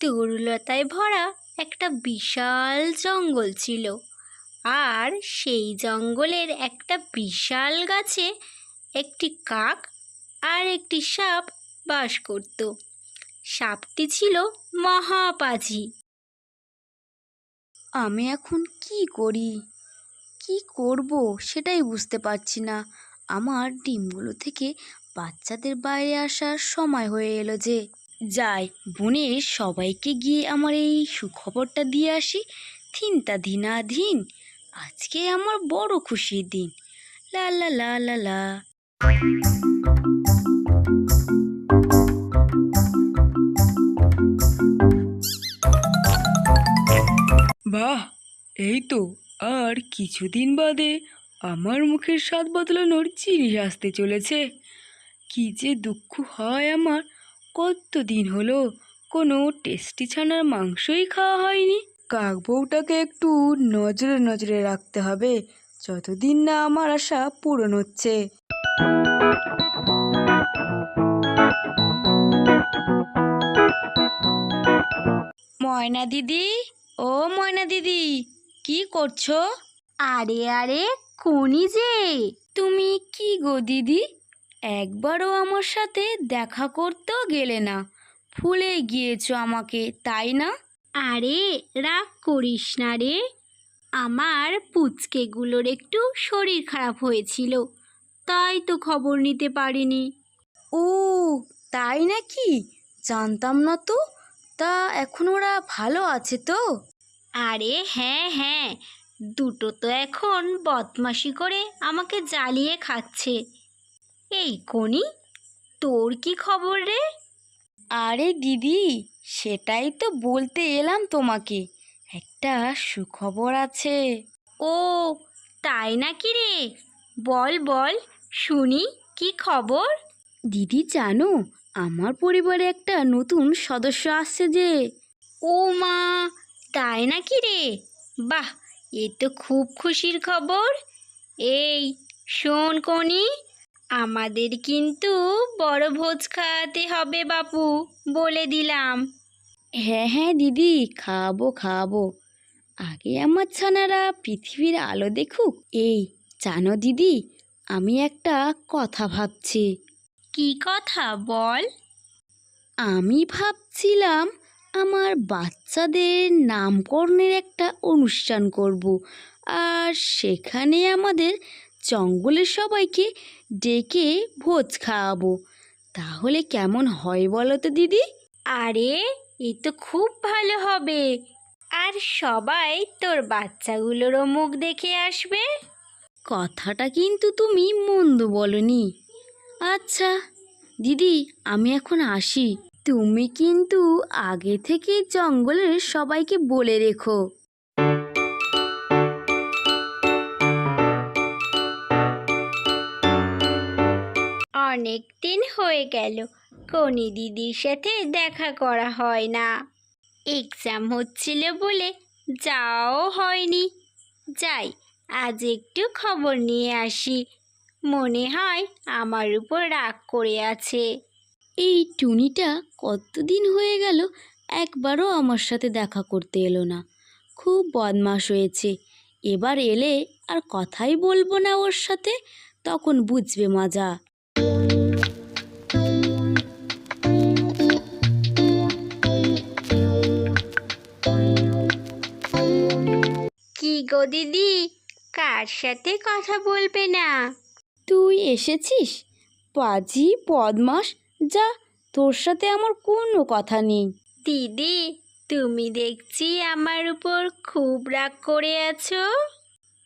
তরুলতায় ভরা একটা বিশাল জঙ্গল ছিল, আর সেই জঙ্গলের একটা বিশাল গাছে একটি কাক আর একটি সাপ বাস করত। সাপটি ছিল মহাপাঝি। আমি এখন কি করি? কি করব সেটাই বুঝতে পারছি না। আমার ডিমগুলো থেকে বাচ্চাদের বাইরে আসার সময় হয়ে এলো যে, যাই, বোনের সবাইকে গিয়ে আমার এই সুখবরটা দিয়ে আসি। ধিনা ধিন আজকে আমার বড় খুশির দিন। লা লা লা লা লা। বাহ, এই তো, আর কিছুদিন বাদে আমার মুখের স্বাদ বদলানোর জিনিস আসতে চলেছে। কি যে দুঃখ হয় আমার। কত দিন হলো কোনো টেস্টি ছানার মাংসই খাওয়া হয়নি। কাক বউটাকে একটু নজরে নজরে রাখতে হবে যতদিন না আমার আশা পূরণ হচ্ছে। ময়না দিদি ও ময়না দিদি কি করছ? আরে আরে কোনি যে? তুমি কি গো দিদি? একবারও আমার সাথে দেখা করতেও গেলে না। ভুলে গিয়েছো আমাকে তাই না? আরে রাগ করিস না রে। আমার পুচকেগুলোর একটু শরীর খারাপ হয়েছিল তাই তো খবর নিতে পারিনি। ও তাই নাকি? জানতাম না তো। তা এখন ওরা ভালো আছে তো? আরে হ্যাঁ হ্যাঁ। দুটো তো এখন বদমাশি করে আমাকে জ্বালিয়ে খাচ্ছে। এই কোনি তোর কি খবর রে? আরে দিদি সেটাই তো বলতে এলাম তোমাকে। একটা সুখবর আছে। ও তাই নাকি রে? বল বল শুনি কি খবর? দিদি জানো আমার পরিবারে একটা নতুন সদস্য আসছে যে। ও মা তাই নাকি রে? বাহ এ তো খুব খুশির খবর। এই শোন কনি আমাদের কিন্তু বড় ভোজ খাওয়াতে হবে বাপু বলে দিলাম। হ্যাঁ হ্যাঁ দিদি খাব খাওয়াবো আগে আমার ছানারা পৃথিবীর আলো দেখুক। এই জানো দিদি আমি একটা কথা ভাবছি। কি কথা বল। আমি ভাবছিলাম আমার বাচ্চাদের নামকরণের একটা অনুষ্ঠান করব আর সেখানে আমাদের জঙ্গলের সবাইকে ডেকে ভোজ খাওয়াবো। তাহলে কেমন হয় বলো তো দিদি? আরে এ তো খুব ভালো হবে। আর সবাই তোর বাচ্চাগুলোরও মুখ দেখে আসবে। কথাটা কিন্তু তুমি মন্দ বলনি। আচ্ছা দিদি আমি এখন আসি। তুমি কিন্তু আগে থেকে জঙ্গলের সবাইকে বলে রেখো। অনেক দিন হয়ে গেল। কনি দিদির সাথে দেখা করা হয় না। এক্সাম হচ্ছিল বলে যাও হয়নি। যাই, আজ একটু খবর নিয়ে আসি। মনে হয় আমার উপর রাগ করে আছে। এই টুনিটা কতদিন হয়ে গেল একবারও আমার সাথে দেখা করতে এলো না। খুব বদমাশ হয়েছে। এবার এলে আর কথাই বলব না ওর সাথে, তখন বুঝবে মজা। দিদি কার সাথে কথা বলবে না? তুই এসেছিস? পাজি বদমাস যা তোর সাথে আমার কোনো কথা নেই। দিদি তুমি দেখছি আমার উপর খুব রাগ করে আছো।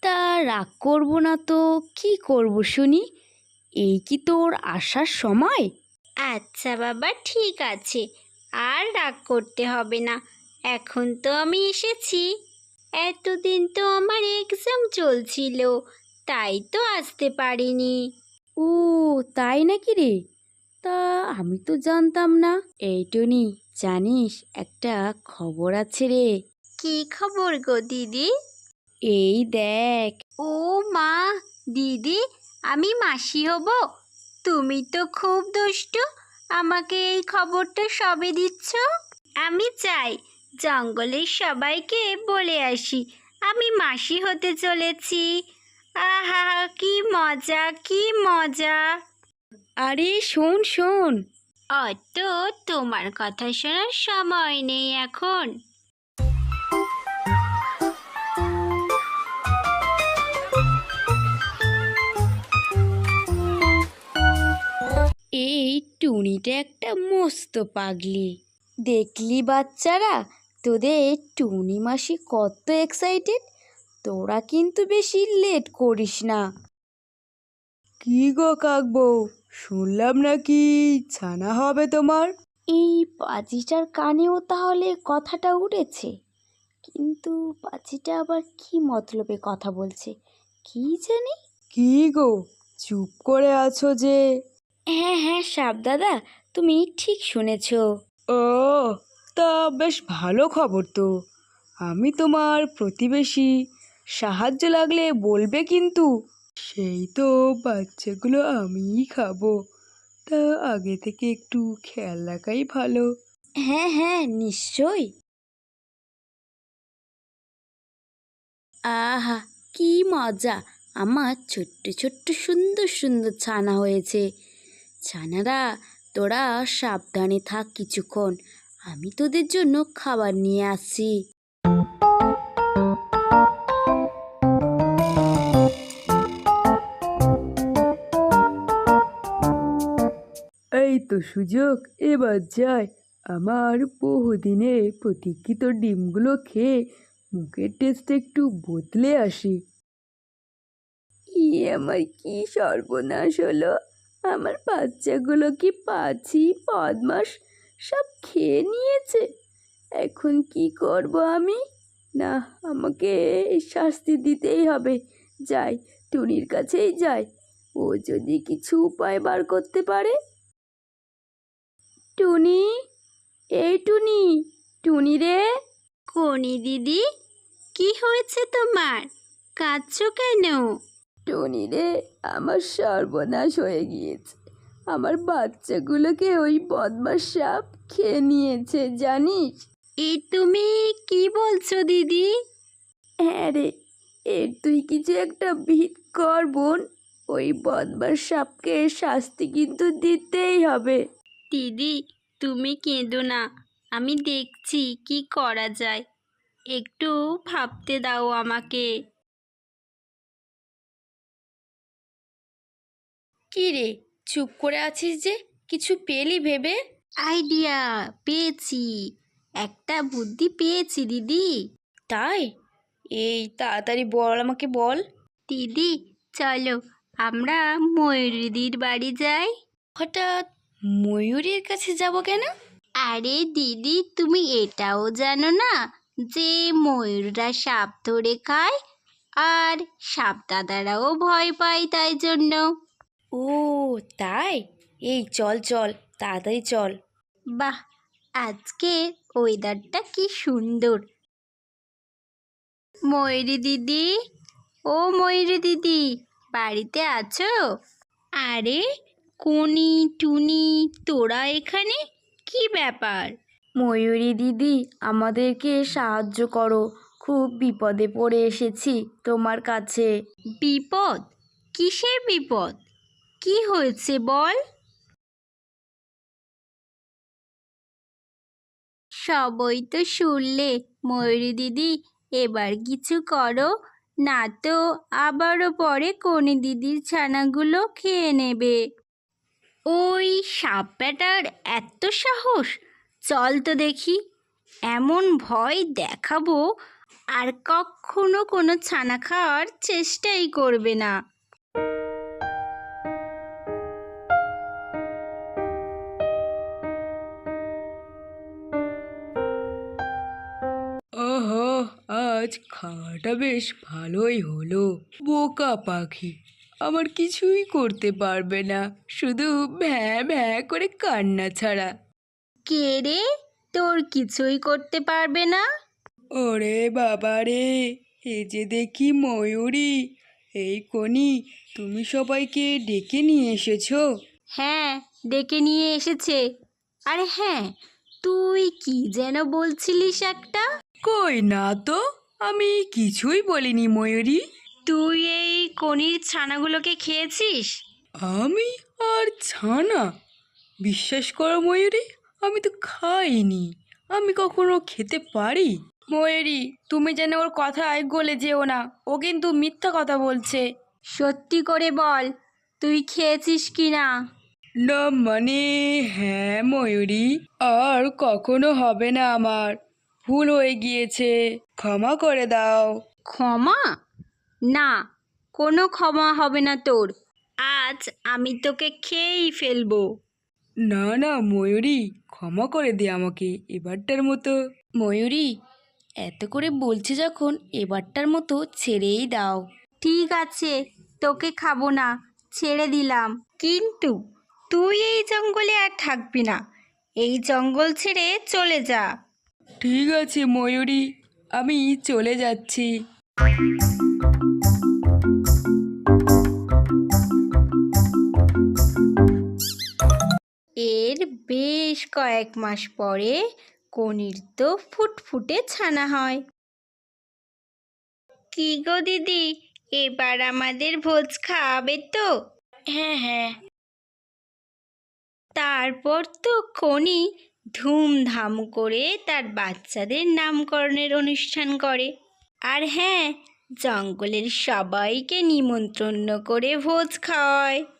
তা রাগ করব না তো কি করব শুনি? এই কি তোর আসার সময়? আচ্ছা বাবা ঠিক আছে। আর রাগ করতে হবে না। এখন তো আমি এসেছি। এতদিন তো আমার এক্সাম চলছিল তাই তো আসতে পারিনি। ও তাই নাকি রে? তা আমি তো জানতাম না। এই টনি জানিস একটা খবর আছে রে। কি খবর গো দিদি? এই দেখ। ও মা দিদি আমি মাসি হব। তুমি তো খুব দুষ্টু আমাকে এই খবরটা সবে দিচ্ছ? আমি চাই জঙ্গলের সবাইকে বলে আসি আমি মাসি হতে চলেছি। আহা কি মজা কি মজা। আরে শোন শোন। অত তোমার কথা শোনার সময় নেই এখন। এই টুনিটা একটা মস্ত পাগলি। দেখলি বাচ্চারা? তোদের টুনি মাসি কত এক্সাইটেড তোরা কিন্তু বেশি লেট করিস না। কি গো কাকবউ শুনলাম নাকি ছানা হবে তোমার? এই পাজিটার কানেও তাহলে কথাটা উঠেছে। কিন্তু পাজিটা আবার কি মতলবে কথা বলছে কি জানি? কি গো চুপ করে আছো যে? হ্যাঁ হ্যাঁ সাপ দাদা তুমি ঠিক শুনেছ। ও তা বেশ ভালো খবর তো। আমি তোমার প্রতিবেশী। সাহায্য লাগলে বলবে কিন্তু। সেই তো বাচ্চাগুলো আমিই খাব। তা আগে থেকে একটু খেয়াল রাখাই ভালো। হ্যাঁ হ্যাঁ নিশ্চয় আহা, কি মজা। আমার ছোট্ট ছোট্ট, সুন্দর সুন্দর ছানা হয়েছে। ছানারা, তোরা সাবধানে থাক কিছুক্ষণ। আমি তোদের জন্য খাবার নিয়ে আসছি। এই তো সুযোগ, এবার যাই। আমার বহুদিনে প্রতীক্ষিত ডিমগুলো খেয়ে মুখের টেস্ট একটু বদলে আসি। ই আমার কি সর্বনাশ হলো? আমার বাচ্চাগুলো কি পাছি বদমাস সব খেয়ে নিয়েছে। এখন কি করব আমি? না আমাকে শাস্তি দিতেই হবে। যাই টুনির কাছেই যাই। ও যদি কিছু উপায় বার করতে পারে? টুনি? এই টুনি টুনি রে? কোনি দিদি কি হয়েছে তোমার? কাঁদছো কেন? টুনি রে আমার সর্বনাশ হয়ে গিয়েছে। আমার বাচ্চাগুলোকে ওই বদমাস সাপ খেয়ে নিয়েছে জানিস? এ তুমি কি বলছো দিদি? হ্যাঁ রে এর তুই কিছু একটা ভিত কর বোন। ওই বদমাস সাপকে শাস্তি কিন্তু দিতেই হবে। দিদি তুমি কেঁদো না। আমি দেখছি কি করা যায়। একটু ভাবতে দাও আমাকে। কি রে চুপ করে আছিস যে? কিছু পেলি ভেবে? আইডিয়া পেয়েছি একটা বুদ্ধি পেয়েছি দিদি। তাই? এই তাড়াতাড়ি বল আমাকে বল। দিদি চলো আমরা ময়ূরীদির বাড়ি যাই। হঠাৎ ময়ূরের কাছে যাব কেন? আরে দিদি তুমি এটাও জানো না যে ময়ূররা সাপ ধরে খায় আর সাপ দাদারাও ভয় পায় তাই জন্য। ও তাই? এই চল চল। তাড়াতাড়ি চল। বাহ আজকে ওয়েদারটা কি সুন্দর। ময়ূরী দিদি ও ময়ূরী দিদি বাড়িতে আছো? আরে কোনি টুনি তোরা এখানে? কি ব্যাপার? ময়ূরী দিদি আমাদেরকে সাহায্য করো। খুব বিপদে পড়ে এসেছি তোমার কাছে। বিপদ? কিসের বিপদ? কি হয়েছে বল? সবই তো শুনলে, ময়ূরী দিদি। এবার কিছু করো। না তো, আবারও পরে কোনি দিদির ছানাগুলো খেয়ে নেবে। ওই সাপ ব্যাটার এত সাহস! চল তো দেখি, এমন ভয় দেখাবো আর কখনো কোনো ছানা খাওয়ার চেষ্টাই করবে না। আজ খাওয়াটা বেশ ভালোই হলো। বোকা পাখি আমার কিছুই করতে পারবে না। শুধু ভ্যাঁ ভ্যাঁ করে কান্না ছাড়া। কে রে? তোর কিছুই করতে পারবে না? ওরে বাবা রে এ যে দেখি ময়ূরী এই কনি তুমি সবাইকে ডেকে নিয়ে এসেছ? হ্যাঁ ডেকে নিয়ে এসেছে। আরে হ্যাঁ তুই কি যেন বলছিলিস একটা? কই না তো? আমি কিছুই বলিনি ময়ূরী। তুই এই কনির ছানাগুলোকে খেয়েছিস? আমি আর ছানা? বিশ্বাস করো ময়ূরী আমি তো খাইনি। আমি কখনো খেতে পারি? ময়ূরী তুমি যেন ওর কথায় গলে যেও না। ও কিন্তু মিথ্যা কথা বলছে। সত্যি করে বল তুই খেয়েছিস কি না? না মানে হ্যাঁ ময়ূরী আর কখনো হবে না আমার। ভুল হয়ে গিয়েছে। ক্ষমা করে দাও। ক্ষমা? না কোনো ক্ষমা হবে না তোর। আজ আমি তোকে খেয়েই ফেলব। না না ময়ূরী ক্ষমা করে দে আমাকে এবারটার মতো। ময়ূরী এত করে বলছে যখন এবারটার মতো ছেড়েই দাও। ঠিক আছে তোকে খাব না ছেড়ে দিলাম। কিন্তু তুই এই জঙ্গলে আর থাকবি না। এই জঙ্গল ছেড়ে চলে যা। ঠিক আছে ময়ূরী। আমি চলে যাচ্ছি। এর বেশ কয়েক মাস পরে কনির তো ফুটফুটে ছানা হয়। কি গো দিদি এবার আমাদের ভোজ খাওয়াবে তো? হ্যাঁ হ্যাঁ। তারপর তো খনি ধুমধাম করে তার বাচ্চাদের নামকরণের অনুষ্ঠান করে। আর হ্যাঁ জঙ্গলের সবাইকে নিমন্ত্রণ করে ভোজ খাওয়ায়।